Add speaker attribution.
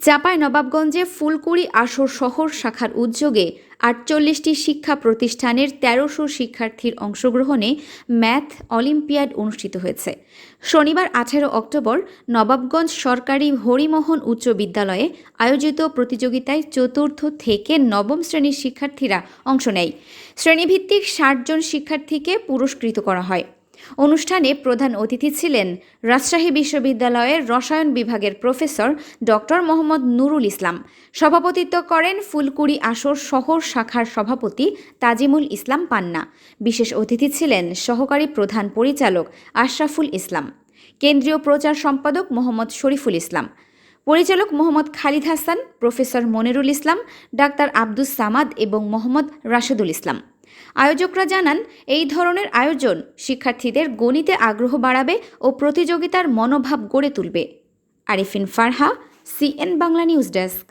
Speaker 1: চাপাই নবাবগঞ্জে ফুলকুড়ি আসর শহর শাখার উদ্যোগে আটচল্লিশটি শিক্ষা প্রতিষ্ঠানের তেরোশো শিক্ষার্থীর অংশগ্রহণে ম্যাথ অলিম্পিয়াড অনুষ্ঠিত হয়েছে। শনিবার আঠেরো অক্টোবর নবাবগঞ্জ সরকারি হরিমোহন উচ্চ বিদ্যালয়ে আয়োজিত প্রতিযোগিতায় চতুর্থ থেকে নবম শ্রেণির শিক্ষার্থীরা অংশ নেয়। শ্রেণীভিত্তিক ষাটজন শিক্ষার্থীকে পুরস্কৃত করা হয়। অনুষ্ঠানে প্রধান অতিথি ছিলেন রাজশাহী বিশ্ববিদ্যালয়ের রসায়ন বিভাগের প্রফেসর ডক্টর মোহাম্মদ নুরুল ইসলাম। সভাপতিত্ব করেন ফুলকুড়ি আসর শহর শাখার সভাপতি তাজিমুল ইসলাম পান্না। বিশেষ অতিথি ছিলেন সহকারী প্রধান পরিচালক আশরাফুল ইসলাম। কেন্দ্রীয় প্রচার সম্পাদক মোহাম্মদ শরীফুল ইসলাম। পরিচালক মোহাম্মদ খালিদ হাসান, প্রফেসর মনিরুল ইসলাম, ডাক্তার আব্দুস সামাদ এবং মোহাম্মদ রাশেদুল ইসলাম। আয়োজকরা জানান, এই ধরনের আয়োজন শিক্ষার্থীদের গণিতে আগ্রহ বাড়াবে ও প্রতিযোগিতার মনোভাব গড়ে তুলবে। Arifin Farha, CN Bangla news desk.